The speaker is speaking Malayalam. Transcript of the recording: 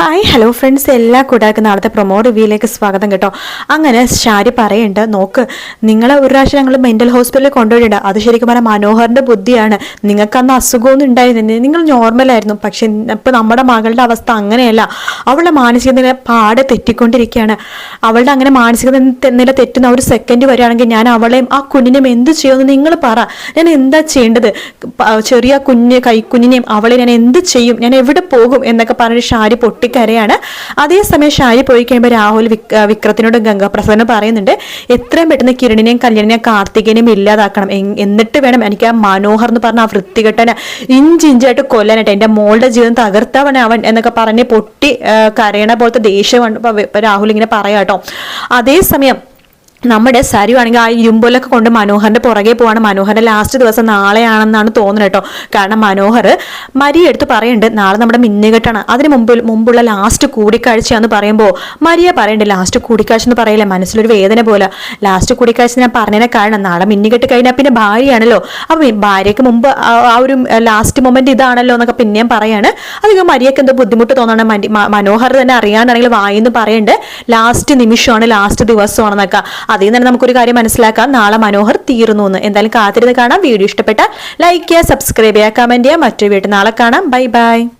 ഹായ് ഹലോ ഫ്രണ്ട്സ് എല്ലാ കൂടാക്കും നാളത്തെ പ്രൊമോ റിവ്യൂയിലേക്ക് സ്വാഗതം കേട്ടോ. അങ്ങനെ ശാരി പറയുണ്ട് നോക്ക് നിങ്ങളെ ഒരു പ്രാവശ്യം ഞങ്ങൾ മെന്റൽ ഹോസ്പിറ്റലിൽ കൊണ്ടുപോയിട്ടുണ്ട്. അത് ശരിക്കും പറഞ്ഞാൽ മനോഹറിന്റെ ബുദ്ധിയാണ്. നിങ്ങൾക്ക് അന്ന് അസുഖമൊന്നും ഉണ്ടായിരുന്നില്ല. നിങ്ങൾ നോർമലായിരുന്നു പക്ഷേ ഇപ്പം നമ്മുടെ മകളുടെ അവസ്ഥ അങ്ങനെയല്ല. അവളുടെ മാനസിക നില പാടെ തെറ്റിക്കൊണ്ടിരിക്കുകയാണ്. അവളുടെ അങ്ങനെ മാനസിക നില തെറ്റുന്ന ഒരു സെക്കൻഡ് വരികയാണെങ്കിൽ ഞാൻ അവളെയും ആ കുഞ്ഞിനെയും എന്ത് ചെയ്യുമെന്ന് നിങ്ങൾ പറ. ഞാൻ എന്താ ചെയ്യേണ്ടത്? ചെറിയ കുഞ്ഞ് കൈക്കുഞ്ഞിനെയും അവളെ ഞാൻ എന്ത് ചെയ്യും? ഞാൻ എവിടെ പോകും? എന്നൊക്കെ പറഞ്ഞ് ഷാരി പൊട്ടിക്കരയാണ് അതേസമയം ഷാരി പോയി കഴിയുമ്പോൾ രാഹുൽ വിക്രത്തിനോടും ഗംഗാപ്രസാദിനോട് പറയുന്നുണ്ട് എത്രയും പെട്ടെന്ന് കിരണിനെയും കല്യാണിനെയും കാർത്തികനെയും ഇല്ലാതാക്കണം. എന്നിട്ട് വേണം എനിക്ക് ആ മനോഹർ എന്ന് പറഞ്ഞ ആ വൃത്തികെട്ടനെ ഇഞ്ചിഞ്ചായിട്ട് കൊല്ലാനായിട്ട്. എന്റെ മോളുടെ ജീവിതം തകർത്തവൻ അവൻ എന്നൊക്കെ പറഞ്ഞ് പൊട്ടി കരയണ പോലത്തെ ദേഷ്യം കൊണ്ട് ഇപ്പൊ വി- ഇപ്പൊ രാഹുൽ ഇങ്ങനെ പറയാട്ടോ. അതേസമയം നമ്മുടെ സരു ആണെങ്കിൽ ആ ഇരുമ്പൊലൊക്കെ കൊണ്ട് മനോഹറിന്റെ പുറകെ പോവാണ്. മനോഹറിന്റെ ലാസ്റ്റ് ദിവസം നാളെയാണെന്നാണ് തോന്നുന്നത് കേട്ടോ. കാരണം മനോഹർ മരി എടുത്ത് പറയുന്നുണ്ട് നാളെ നമ്മുടെ മിന്നുകെട്ടാണ്. അതിന് മുമ്പിൽ മുമ്പുള്ള ലാസ്റ്റ് കൂടിക്കാഴ്ചയാന്ന് പറയുമ്പോൾ മരിയ പറയുന്നുണ്ട് ലാസ്റ്റ് കൂടിക്കാഴ്ച എന്ന് പറയില്ല? മനസ്സിലൊരു വേദന പോലെ. ലാസ്റ്റ് കൂടിക്കാഴ്ച ഞാൻ പറഞ്ഞതിനെ കാരണം നാളെ മിന്നുകെട്ട് കഴിഞ്ഞാൽ പിന്നെ ഭാര്യയാണല്ലോ. അപ്പൊ ഭാര്യയ്ക്ക് മുമ്പ് ആ ഒരു ലാസ്റ്റ് മൊമെന്റ് ഇതാണല്ലോ എന്നൊക്കെ പിന്നെയും പറയാണ്. അധികം മരിയക്ക് എന്തോ ബുദ്ധിമുട്ട് തോന്നണം. മനോഹർ തന്നെ അറിയാനാണെങ്കിൽ വായിന്ന് പറയുന്നുണ്ട് ലാസ്റ്റ് നിമിഷമാണ് ലാസ്റ്റ് ദിവസമാണെന്നൊക്കെ. അതിൽ നിന്ന് തന്നെ നമുക്കൊരു കാര്യം മനസ്സിലാക്കാം. നാളെ മനോഹർ തീർന്നു എന്ന് എന്തായാലും കാത്തിരുന്ന് കാണാം. വീഡിയോ ഇഷ്ടപ്പെട്ട ലൈക്ക് ചെയ്യുക സബ്സ്ക്രൈബ് ചെയ്യുക കമന്റ് ചെയ്യുക. മറ്റൊരു വീട്ടിൽ നാളെ കാണാം. Bye bye